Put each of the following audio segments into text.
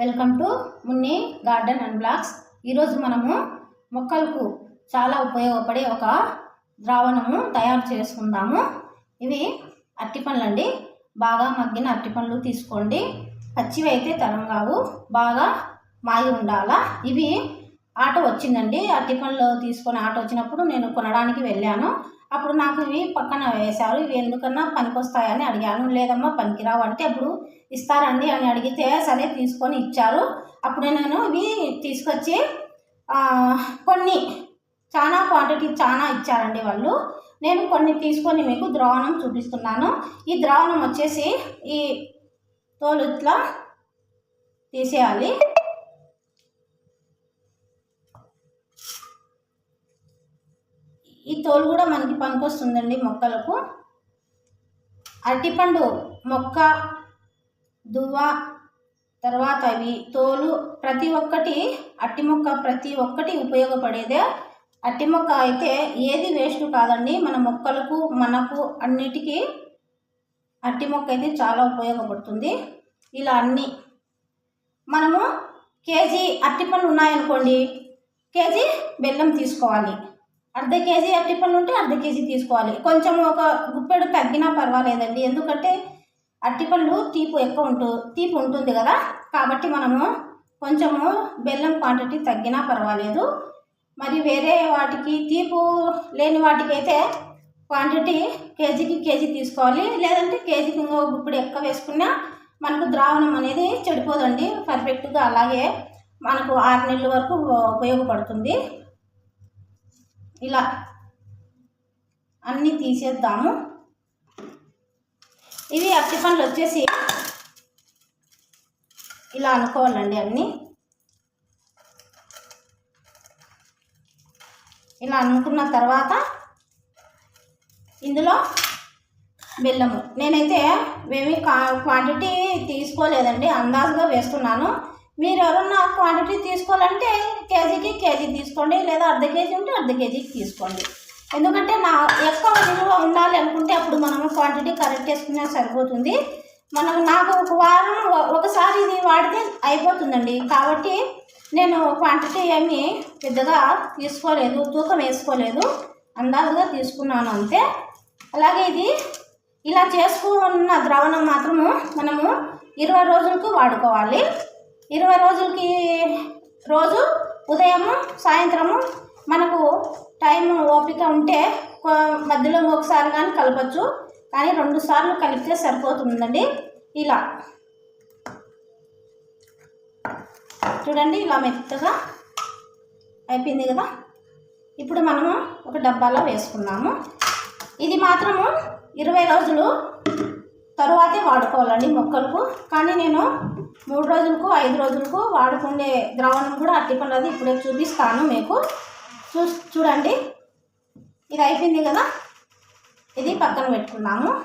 Welcome to Munni garden and blogs. ఈరోజు మనము మొక్కలకు చాలా ఉపయోగపడే ఒక ద్రావణము తయారు చేసుకుందాము. ఇవి అరటిపండ్లు పండ్లండి. బాగా మగ్గిన అరటిపండ్లు తీసుకోండి. పచ్చివి అయితే తరం కావు బాగా మాగి ఉండాలా. ఇవి ఆటో వచ్చిందండి. అరటిపండ్లు తీసుకొని ఆటో వచ్చినప్పుడు నేను కొనడానికి వెళ్ళాను. అప్పుడు నాకు ఇవి పక్కన వేశారు. ఇవి ఎందుకన్నా పనికొస్తాయని అడిగాను. లేదమ్మా పనికిరావు అంటే అప్పుడు ఇస్తారండి అని అడిగితే సరే తీసుకొని ఇచ్చారు. అప్పుడే నేను ఇవి తీసుకొచ్చి కొన్ని చాలా క్వాంటిటీ చాలా ఇచ్చారండి వాళ్ళు. నేను కొన్ని తీసుకొని మీకు ద్రావణం చూపిస్తున్నాను. ఈ ద్రావణం వచ్చేసి ఈ తోలు ఇట్లా తీసేయాలి. ఈ తోలు కూడా మనకి పనికొస్తుందండి మొక్కలకు. అరటిపండు మొక్క దువ్వ తర్వాత అవి తోలు. ప్రతి ఒక్కటి అట్టి మొక్క ప్రతి ఒక్కటి ఉపయోగపడేదే. అట్టి మొక్క అయితే ఏది వేస్ట్ కాదండి. మన మొక్కలకు మనకు అన్నిటికీ అట్టి మొక్క అయితే చాలా ఉపయోగపడుతుంది. ఇలా అన్ని. మనము కేజీ అరటిపండ్లు ఉన్నాయనుకోండి. కేజీ బెల్లం తీసుకోవాలి. అర్ధ కేజీ అరటిపండ్లు ఉంటే అర్ధ కేజీ తీసుకోవాలి. కొంచెం ఒక గుప్పెడు తగ్గినా పర్వాలేదండి. ఎందుకంటే అరటిపళ్ళు తీపు ఎక్కువ ఉంటు తీపి ఉంటుంది కదా? కాబట్టి మనము కొంచెము బెల్లం క్వాంటిటీ తగ్గినా పర్వాలేదు. మరి వేరే వాటికి తీపు లేని వాటికి అయితే క్వాంటిటీ కేజీకి కేజీ తీసుకోవాలి. లేదంటే కేజీకి ఇంకో ఇప్పుడు ఎక్కువ వేసుకున్నా మనకు ద్రావణం అనేది చెడిపోదండి. పర్ఫెక్ట్గా అలాగే మనకు ఆరు నెలల వరకు ఉపయోగపడుతుంది. ఇలా అన్నీ తీసేద్దాము. ఇవి అరటిపండ్లు వచ్చేసి ఇలా అనుకోవాలండి అన్నీ. ఇలా అనుకున్న తర్వాత ఇందులో బెల్లము. నేనైతే మేము క్వాంటిటీ తీసుకోలేదండి అందాజుగా వేస్తున్నాను. మీరు ఎవరన్నా క్వాంటిటీ తీసుకోవాలంటే కేజీకి కేజీ తీసుకోండి లేదా అర్ధ కేజీ ఉంటే అర్ధ కేజీకి తీసుకోండి. ఎందుకంటే నా ఎక్కువ విలువ ఉండాలి అనుకుంటే అప్పుడు మనం క్వాంటిటీ కరెక్ట్ వేసుకున్నా సరిపోతుంది. మనం నాకు ఒక వారం ఒకసారి ఇది వాడితే అయిపోతుందండి. కాబట్టి నేను క్వాంటిటీ ఏమి పెద్దగా తీసుకోలేదు తూకం వేసుకోలేదు. అందాజుగా తీసుకున్నాను అంతే. అలాగే ఇది ఇలా చేసుకున్న ద్రావణం మాత్రము మనము ఇరవై రోజులకు వాడుకోవాలి. ఇరవై రోజులకి రోజు ఉదయము సాయంత్రము మనకు టైం ఓపిక ఉంటే మధ్యలో ఒకసారి కానీ కలపచ్చు. కానీ రెండు సార్లు కలిపితే సరిపోతుందండి. ఇలా. చూడండి ఇలా మెత్తగా అయిపోయింది కదా. ఇప్పుడు మనము ఒక డబ్బాలో వేసుకున్నాము. ఇది మాత్రము ఇరవై రోజులు తరువాతే వాడుకోవాలండి మొక్కలకు. కానీ నేను మూడు రోజులకు ఐదు రోజులకు వాడుకునే ద్రావణం కూడా అట్టిపండుది ఇప్పుడే చూపిస్తాను మీకు. చూ చూడండి. ఇది అయిపోయింది కదా? ఇది పక్కన పెట్టుకున్నాము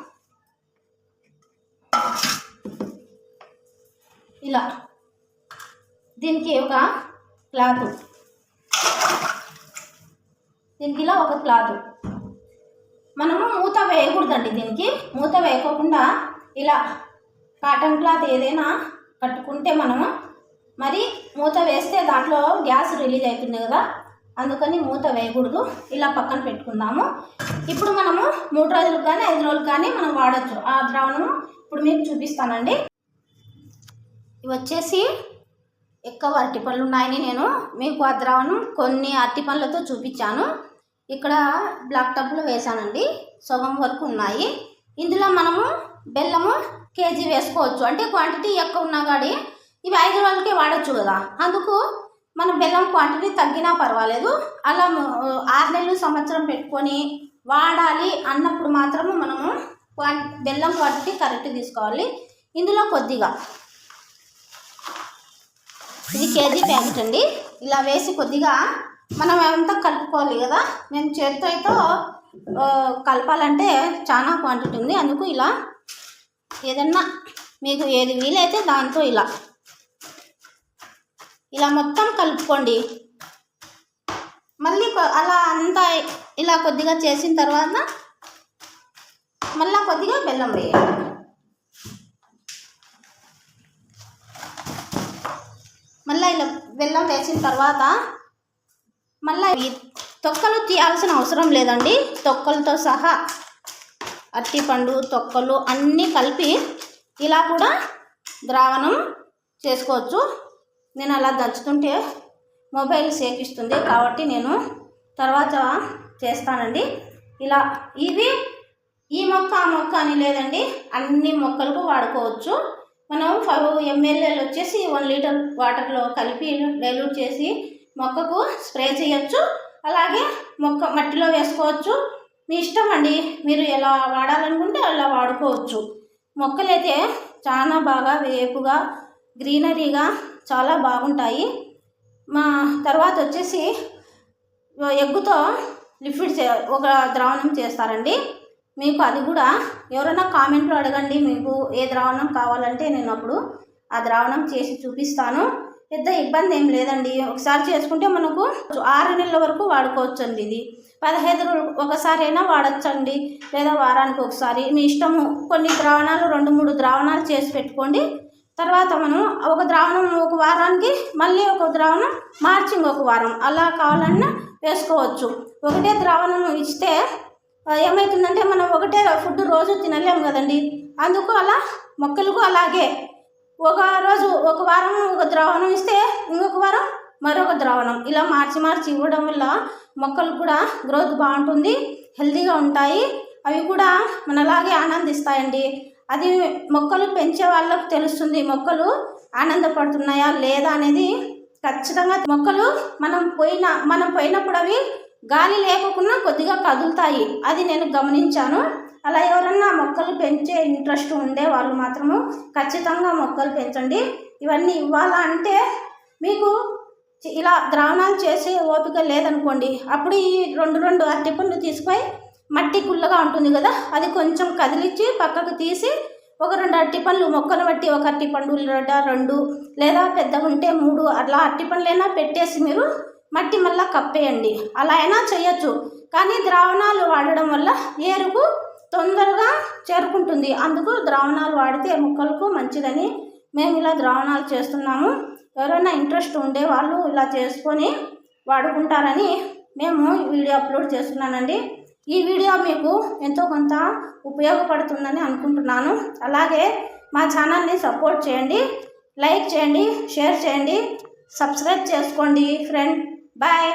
ఇలా. దీనికి ఒక క్లాత్. దీనికి ఇలా ఒక క్లాత్. మనము మూత వేయకూడదండి దీనికి. మూత వేయకోకుండా ఇలా కాటన్ క్లాత్ ఏదైనా కట్టుకుంటే మనము మరి మూత వేస్తే దాంట్లో గ్యాస్ రిలీజ్ అవుతుంది కదా? అందుకని మూత వేయకూడదు. ఇలా పక్కన పెట్టుకుందాము. ఇప్పుడు మనము మూడు రోజులకు కానీ ఐదు రోజులకు కానీ మనం వాడచ్చు. ఆ ద్రావణము ఇప్పుడు మీకు చూపిస్తానండి. ఇవి వచ్చేసి ఎక్కువ అరటి పళ్ళు ఉన్నాయని నేను మీకు ఆ ద్రావణం కొన్ని అరటి పళ్ళతో చూపించాను. ఇక్కడ బ్లాక్ టబ్లో వేసానండి సగం వరకు ఉన్నాయి. ఇందులో మనము బెల్లము కేజీ వేసుకోవచ్చు. అంటే క్వాంటిటీ ఎక్కువ ఉన్నా కానీ ఇవి ఐదు రోజులకే వాడచ్చు కదా. అందుకు మన బెల్లం క్వాంటిటీ తగ్గినా పర్వాలేదు. అలా ఆరు నెలలు సంవత్సరం పెట్టుకొని వాడాలి అన్నప్పుడు మాత్రము మనము బెల్లం క్వాంటిటీ కరెక్ట్ తీసుకోవాలి. ఇందులో కొద్దిగా ఇది కేజీ ప్యాకెట్ అండి. ఇలా వేసి కొద్దిగా మనం ఏమంతా కలుపుకోవాలి కదా. నేను చేతితో అయితే కలపాలంటే చాలా క్వాంటిటీ ఉంది. అందుకు ఇలా ఏదన్నా మీకు ఏది వీలైతే దాంతో ఇలా ఇలా మొత్తం కలుపుకోండి. మళ్ళీ కొ- అలా అంతా ఇలా కొద్దిగా చేసిన తర్వాత మళ్ళీ కొద్దిగా బెల్లం వేయాలి. మళ్ళీ ఇలా బెల్లం వేసిన తర్వాత మళ్ళీ ఈ తొక్కలు తీయాల్సిన అవసరం లేదండి. తొక్కలతో సహా అరటిపండు తొక్కలు అన్నీ కలిపి ఇలా కూడా ద్రావణం చేసుకోవచ్చు. నేను అలా దంచుతుంటే మొబైల్ సేకిస్తుంది కాబట్టి నేను తర్వాత చేస్తానండి. ఇలా ఇవి ఈ మొక్క ఆ మొక్క అని లేదండి. అన్ని మొక్కలకు వాడుకోవచ్చు. మనం ఫైవ్ ఎంఎల్ఏలు వచ్చేసి వన్ లీటర్ వాటర్లో కలిపి డైల్యూట్ చేసి మొక్కకు స్ప్రే చేయొచ్చు. అలాగే మొక్క మట్టిలో వేసుకోవచ్చు. మీ ఇష్టం అండి. మీరు ఎలా వాడాలనుకుంటే అలా వాడుకోవచ్చు. మొక్కలైతే చాలా బాగా వేపుగా గ్రీనరీగా చాలా బాగుంటాయి. మా తర్వాత వచ్చేసి ఎగ్గుతో లిక్విడ్ చే ఒక ద్రావణం చేస్తారండి. మీకు అది కూడా ఎవరైనా కామెంట్లో అడగండి. మీకు ఏ ద్రావణం కావాలంటే నేను అప్పుడు ఆ ద్రావణం చేసి చూపిస్తాను. పెద్ద ఇబ్బంది ఏం లేదండి. ఒకసారి చేసుకుంటే మనకు ఆరు నెలల వరకు వాడుకోవచ్చు అండి ఇది. పదహైదు ఒకసారి అయినా వాడచ్చండి. లేదా వారానికి ఒకసారి. మీ ఇష్టము కొన్ని ద్రావణాలు రెండు మూడు ద్రావణాలు చేసి పెట్టుకోండి. తర్వాత మనం ఒక ద్రావణం ఒక వారానికి మళ్ళీ ఒక ద్రావణం మార్చి ఇంకొక వారం. అలా కావాలన్నా వేసుకోవచ్చు. ఒకటే ద్రావణం ఇస్తే ఏమవుతుందంటే మనం ఒకటే ఫుడ్ రోజు తినలేము కదండి. అందుకు అలా మొక్కలకు అలాగే. ఒక రోజు ఒక వారం ఒక ద్రావణం ఇస్తే ఇంకొక వారం మరొక ద్రావణం. ఇలా మార్చి మార్చి ఇవ్వడం వల్ల మొక్కలు కూడా గ్రోత్ బాగుంటుంది హెల్తీగా ఉంటాయి. అవి కూడా మనలాగే ఆనందిస్తాయండి. అది మొక్కలు పెంచే వాళ్ళకు తెలుస్తుంది. మొక్కలు ఆనందపడుతున్నాయా లేదా అనేది ఖచ్చితంగా మొక్కలు మనం పోయిన మనం పోయినప్పుడు అవి గాలి లేకుండా కొద్దిగా కదులుతాయి. అది నేను గమనించాను. అలా ఎవరన్నా మొక్కలు పెంచే ఇంట్రెస్ట్ ఉండే వాళ్ళు మాత్రము ఖచ్చితంగా మొక్కలు పెంచండి. ఇవన్నీ ఇవ్వాలా అంటే మీకు ఇలా ద్రావణాలు చేసే ఓపిక లేదనుకోండి. అప్పుడు ఈ రెండు రెండు అరటిపండ్లు తీసుకొని మట్టి కుళ్ళగా ఉంటుంది కదా అది కొంచెం కదిలిచ్చి పక్కకు తీసి ఒక రెండు అరటిపండ్లు మొక్కను బట్టి ఒక అరటిపండు లేదా రెండు లేదా పెద్దగా ఉంటే మూడు అట్లా అరటిపండ్లైనా పెట్టేసి మీరు మట్టి మళ్ళీ కప్పేయండి. అలా అయినా చేయొచ్చు. కానీ ద్రావణాలు వాడడం వల్ల ఏరుకు తొందరగా చేరుకుంటుంది. అందుకు ద్రావణాలు వాడితే మొక్కలకు మంచిదని మేము ఇలా ద్రావణాలు చేస్తున్నాము. ఎవరైనా ఇంట్రెస్ట్ ఉండే వాళ్ళు ఇలా చేసుకొని వాడుకుంటారని మేము వీడియో అప్లోడ్ చేస్తున్నానండి. ఈ వీడియో మీకు ఎంతో కొంత ఉపయోగపడుతుందని అనుకుంటున్నాను. అలాగే మా ఛానల్ని సపోర్ట్ చేయండి లైక్ చేయండి షేర్ చేయండి సబ్స్క్రైబ్ చేసుకోండి ఫ్రెండ్. బాయ్.